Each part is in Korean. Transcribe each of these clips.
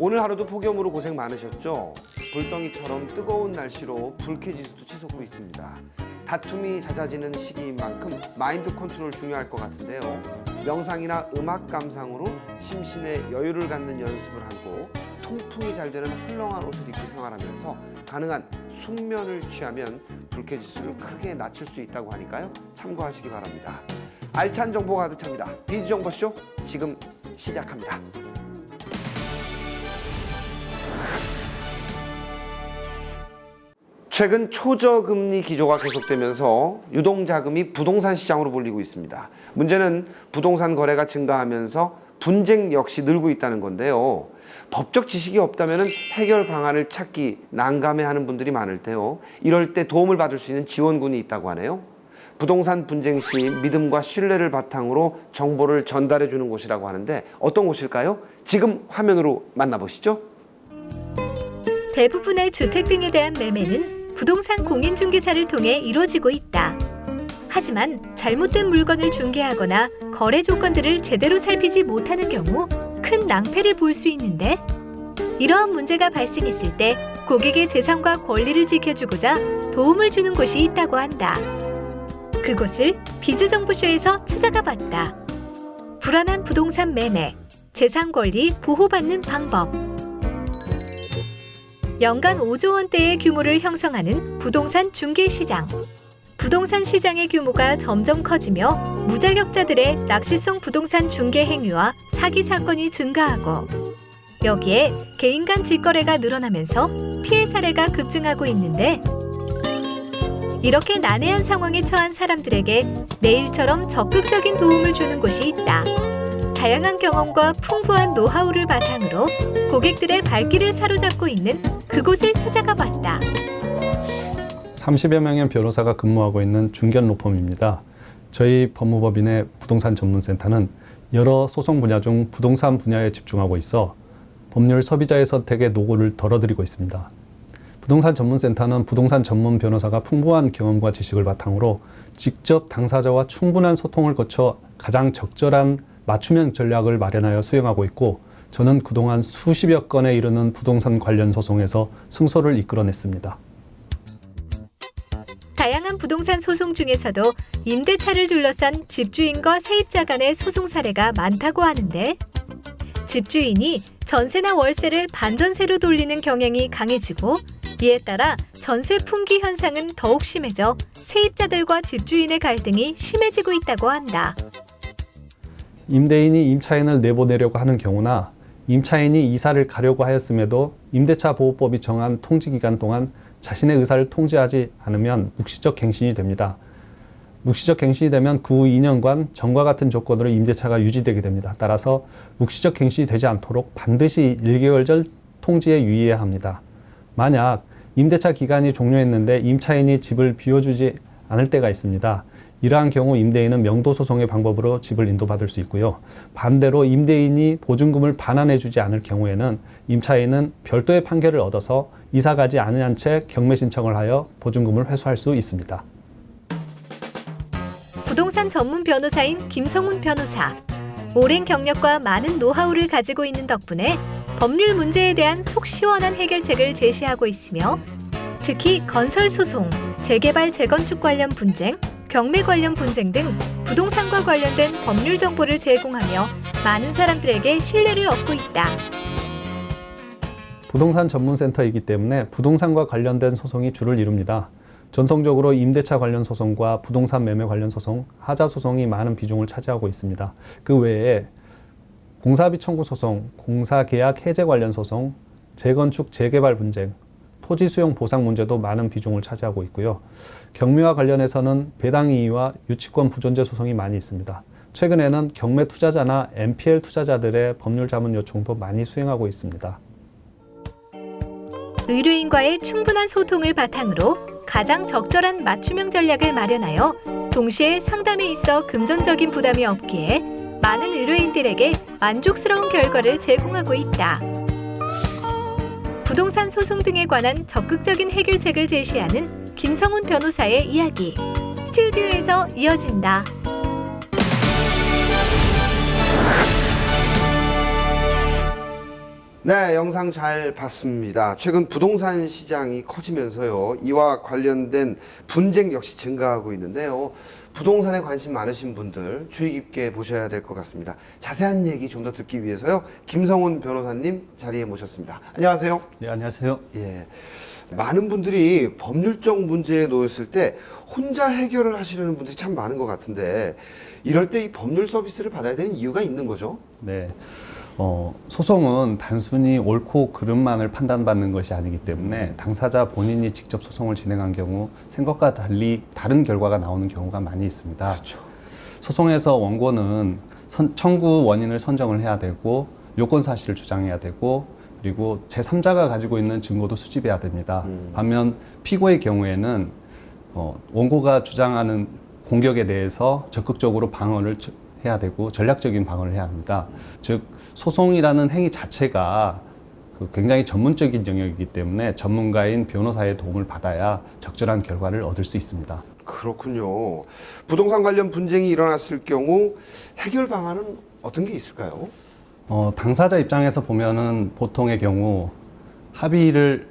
오늘 하루도 폭염으로 고생 많으셨죠? 불덩이처럼 뜨거운 날씨로 불쾌지수도 치솟고 있습니다. 다툼이 잦아지는 시기인 만큼 마인드 컨트롤 중요할 것 같은데요. 명상이나 음악 감상으로 심신의 여유를 갖는 연습을 하고 통풍이 잘 되는 헐렁한 옷을 입고 생활하면서 가능한 숙면을 취하면 불쾌지수를 크게 낮출 수 있다고 하니까요. 참고하시기 바랍니다. 알찬 정보가 가득 찹니다. 비즈정보쇼 지금 시작합니다. 최근 초저금리 기조가 계속되면서 유동자금이 부동산 시장으로 몰리고 있습니다. 문제는 부동산 거래가 증가하면서 분쟁 역시 늘고 있다는 건데요. 법적 지식이 없다면 해결 방안을 찾기 난감해하는 분들이 많을 테요. 이럴 때 도움을 받을 수 있는 지원군이 있다고 하네요. 부동산 분쟁 시 믿음과 신뢰를 바탕으로 정보를 전달해 주는 곳이라고 하는데 어떤 곳일까요? 지금 화면으로 만나보시죠. 대부분의 주택 등에 대한 매매는 부동산 공인중개사를 통해 이루어지고 있다. 하지만 잘못된 물건을 중개하거나 거래 조건들을 제대로 살피지 못하는 경우 큰 낭패를 볼 수 있는데 이러한 문제가 발생했을 때 고객의 재산과 권리를 지켜주고자 도움을 주는 곳이 있다고 한다. 그곳을 비즈정보쇼에서 찾아가 봤다. 불안한 부동산 매매, 재산 권리 보호받는 방법. 연간 5조 원대의 규모를 형성하는 부동산 중개 시장. 부동산 시장의 규모가 점점 커지며 무자격자들의 낚시성 부동산 중개 행위와 사기 사건이 증가하고 여기에 개인 간 직거래가 늘어나면서 피해 사례가 급증하고 있는데 이렇게 난해한 상황에 처한 사람들에게 내일처럼 적극적인 도움을 주는 곳이 있다. 다양한 경험과 풍부한 노하우를 바탕으로 고객들의 발길을 사로잡고 있는 그곳을 찾아가 봤다. 30여 명의 변호사가 근무하고 있는 중견 로펌입니다. 저희 법무법인의 부동산 전문센터는 여러 소송 분야 중 부동산 분야에 집중하고 있어 법률 소비자의 선택에 노고를 덜어드리고 있습니다. 부동산 전문센터는 부동산 전문 변호사가 풍부한 경험과 지식을 바탕으로 직접 당사자와 충분한 소통을 거쳐 가장 적절한 맞춤형 전략을 마련하여 수행하고 있고 저는 그동안 수십여 건에 이르는 부동산 관련 소송에서 승소를 이끌어냈습니다. 다양한 부동산 소송 중에서도 임대차를 둘러싼 집주인과 세입자 간의 소송 사례가 많다고 하는데 집주인이 전세나 월세를 반전세로 돌리는 경향이 강해지고 이에 따라 전세 품귀 현상은 더욱 심해져 세입자들과 집주인의 갈등이 심해지고 있다고 한다. 임대인이 임차인을 내보내려고 하는 경우나 임차인이 이사를 가려고 하였음에도 임대차 보호법이 정한 통지 기간 동안 자신의 의사를 통지하지 않으면 묵시적 갱신이 됩니다. 묵시적 갱신이 되면 그 후 2년간 전과 같은 조건으로 임대차가 유지되게 됩니다. 따라서 묵시적 갱신이 되지 않도록 반드시 1개월절 통지에 유의해야 합니다. 만약 임대차 기간이 종료했는데 임차인이 집을 비워주지 않을 때가 있습니다. 이러한 경우 임대인은 명도 소송의 방법으로 집을 인도받을 수 있고요. 반대로 임대인이 보증금을 반환해주지 않을 경우에는 임차인은 별도의 판결을 얻어서 이사 가지 않은 채 경매 신청을 하여 보증금을 회수할 수 있습니다. 부동산 전문 변호사인 김성훈 변호사. 오랜 경력과 많은 노하우를 가지고 있는 덕분에 법률 문제에 대한 속 시원한 해결책을 제시하고 있으며 특히 건설 소송, 재개발 재건축 관련 분쟁, 경매 관련 분쟁 등 부동산과 관련된 법률 정보를 제공하며 많은 사람들에게 신뢰를 얻고 있다. 부동산 전문센터이기 때문에 부동산과 관련된 소송이 주를 이룹니다. 전통적으로 임대차 관련 소송과 부동산 매매 관련 소송, 하자 소송이 많은 비중을 차지하고 있습니다. 그 외에 공사비 청구 소송, 공사 계약 해제 관련 소송, 재건축 재개발 분쟁, 토지 수용 보상 문제도 많은 비중을 차지하고 있고요. 경매와 관련해서는 배당 이의와 유치권 부존재 소송이 많이 있습니다. 최근에는 경매 투자자나 NPL 투자자들의 법률 자문 요청도 많이 수행하고 있습니다. 의뢰인과의 충분한 소통을 바탕으로 가장 적절한 맞춤형 전략을 마련하여 동시에 상담에 있어 금전적인 부담이 없기에 많은 의뢰인들에게 만족스러운 결과를 제공하고 있다. 부동산 소송 등에 관한 적극적인 해결책을 제시하는 김성훈 변호사의 이야기. 스튜디오에서 이어진다. 네, 영상 잘 봤습니다. 최근 부동산 시장이 커지면서요. 이와 관련된 분쟁 역시 증가하고 있는데요. 부동산에 관심 많으신 분들 주의 깊게 보셔야 될 것 같습니다. 자세한 얘기 좀 더 듣기 위해서요. 김성훈 변호사님 자리에 모셨습니다. 안녕하세요. 네, 안녕하세요. 예. 많은 분들이 법률적 문제에 놓였을 때 혼자 해결을 하시려는 분들이 참 많은 것 같은데 이럴 때 이 법률 서비스를 받아야 되는 이유가 있는 거죠? 네. 어, 소송은 단순히 옳고 그름만을 판단받는 것이 아니기 때문에 당사자 본인이 직접 소송을 진행한 경우 생각과 달리 다른 결과가 나오는 경우가 많이 있습니다. 그렇죠. 소송에서 원고는 선- 청구 원인을 선정을 해야 되고 요건 사실을 주장해야 되고 그리고 제3자가 가지고 있는 증거도 수집해야 됩니다. 음. 반면 피고의 경우에는 어, 원고가 주장하는 공격에 대해서 적극적으로 방어를 저- 해야 되고 전략적인 방어를 해야 합니다. 즉 소송이라는 행위 자체가 그 굉장히 전문적인 영역이기 때문에 전문가인 변호사의 도움을 받아야 적절한 결과를 얻을 수 있습니다. 그렇군요. 부동산 관련 분쟁이 일어났을 경우 해결 방안은 어떤 게 있을까요? 어, 당사자 입장에서 보면은 보통의 경우 합의를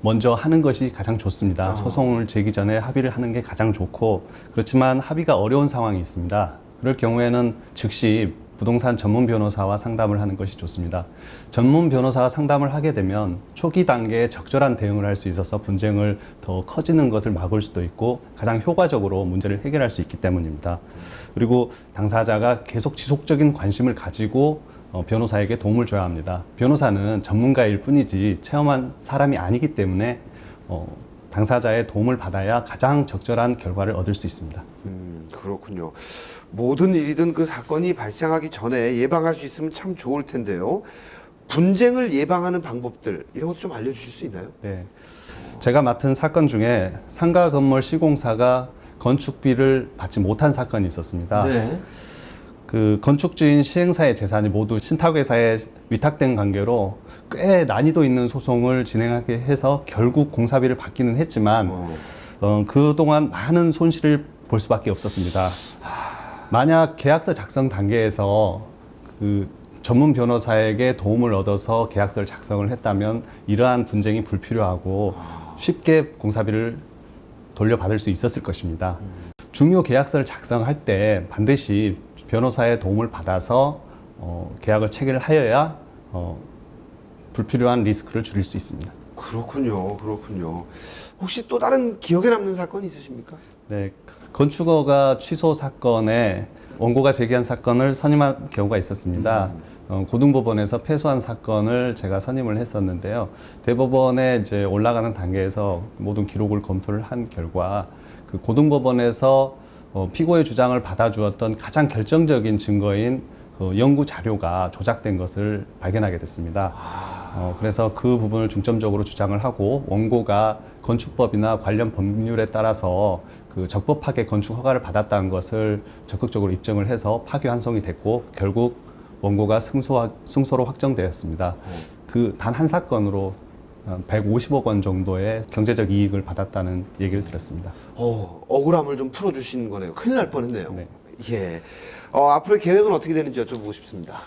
먼저 하는 것이 가장 좋습니다. 아. 소송을 제기 전에 합의를 하는 게 가장 좋고 그렇지만 합의가 어려운 상황이 있습니다. 그럴 경우에는 즉시 부동산 전문 변호사와 상담을 하는 것이 좋습니다. 전문 변호사가 상담을 하게 되면 초기 단계에 적절한 대응을 할 수 있어서 분쟁을 더 커지는 것을 막을 수도 있고 가장 효과적으로 문제를 해결할 수 있기 때문입니다. 그리고 당사자가 계속 지속적인 관심을 가지고 어, 변호사에게 도움을 줘야 합니다. 변호사는 전문가일 뿐이지 체험한 사람이 아니기 때문에 어, 당사자의 도움을 받아야 가장 적절한 결과를 얻을 수 있습니다. 음, 그렇군요. 모든 일이든 그 사건이 발생하기 전에 예방할 수 있으면 참 좋을 텐데요. 분쟁을 예방하는 방법들 이런 것도 좀 알려주실 수 있나요? 네. 제가 맡은 사건 중에 상가 건물 시공사가 건축비를 받지 못한 사건이 있었습니다. 네. 그 건축주인 시행사의 재산이 모두 신탁회사에 위탁된 관계로 꽤 난이도 있는 소송을 진행하게 해서 결국 공사비를 받기는 했지만 어, 어, 그동안 많은 손실을 볼 수밖에 없었습니다. 만약 계약서 작성 단계에서 그 전문 변호사에게 도움을 얻어서 계약서를 작성을 했다면 이러한 분쟁이 불필요하고 쉽게 공사비를 돌려받을 수 있었을 것입니다. 중요 계약서를 작성할 때 반드시 변호사의 도움을 받아서 어, 계약을 체결하여야 어, 불필요한 리스크를 줄일 수 있습니다. 그렇군요. 그렇군요. 혹시 또 다른 기억에 남는 사건이 있으십니까? 네, 건축어가 취소 사건에 원고가 제기한 사건을 선임한 경우가 있었습니다. 어, 고등법원에서 패소한 사건을 제가 선임을 했었는데요. 대법원에 이제 올라가는 단계에서 모든 기록을 검토를 한 결과 그 고등법원에서 어, 피고의 주장을 받아주었던 가장 결정적인 증거인 그 연구 자료가 조작된 것을 발견하게 됐습니다. 어, 그래서 그 부분을 중점적으로 주장을 하고 원고가 건축법이나 관련 법률에 따라서 그 적법하게 건축 허가를 받았다는 것을 적극적으로 입증을 해서 파기 환송이 됐고 결국 원고가 승소, 승소로 확정되었습니다. 그 단 한 사건으로 150억 원 정도의 경제적 이익을 받았다는 얘기를 들었습니다. 어, 억울함을 좀 풀어주신 거네요. 큰일 날 뻔했네요. 네. 예. 어, 앞으로의 계획은 어떻게 되는지 여쭤보고 싶습니다.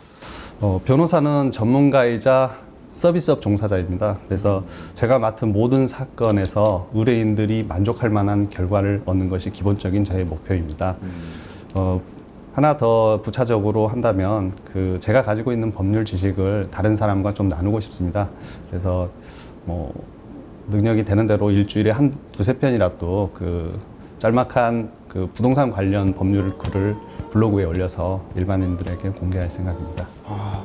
어, 변호사는 전문가이자 서비스업 종사자입니다. 그래서 제가 맡은 모든 사건에서 의뢰인들이 만족할 만한 결과를 얻는 것이 기본적인 저의 목표입니다. 어, 하나 더 부차적으로 한다면 그 제가 가지고 있는 법률 지식을 다른 사람과 좀 나누고 싶습니다. 그래서 뭐 능력이 되는 대로 일주일에 한 두세 편이라도 그 짤막한 그 부동산 관련 법률 글을 블로그에 올려서 일반인들에게 공개할 생각입니다. 아,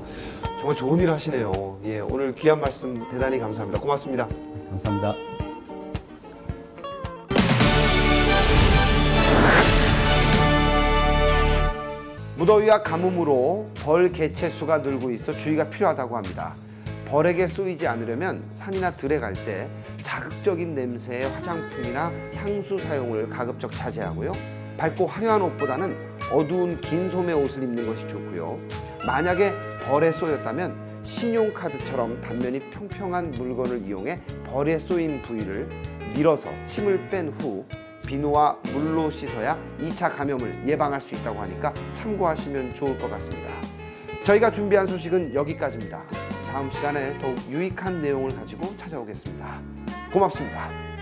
정말 좋은 일 하시네요. 예, 오늘 귀한 말씀 대단히 감사합니다. 고맙습니다. 감사합니다. 무더위와 가뭄으로 벌 개체 수가 늘고 있어 주의가 필요하다고 합니다. 벌에게 쏘이지 않으려면 산이나 들에 갈 때 자극적인 냄새의 화장품이나 향수 사용을 가급적 자제하고요. 밝고 화려한 옷보다는 어두운 긴 소매 옷을 입는 것이 좋고요. 만약에 벌에 쏘였다면 신용카드처럼 단면이 평평한 물건을 이용해 벌에 쏘인 부위를 밀어서 침을 뺀 후 비누와 물로 씻어야 2차 감염을 예방할 수 있다고 하니까 참고하시면 좋을 것 같습니다. 저희가 준비한 소식은 여기까지입니다. 다음 시간에 더욱 유익한 내용을 가지고 찾아오겠습니다. 고맙습니다.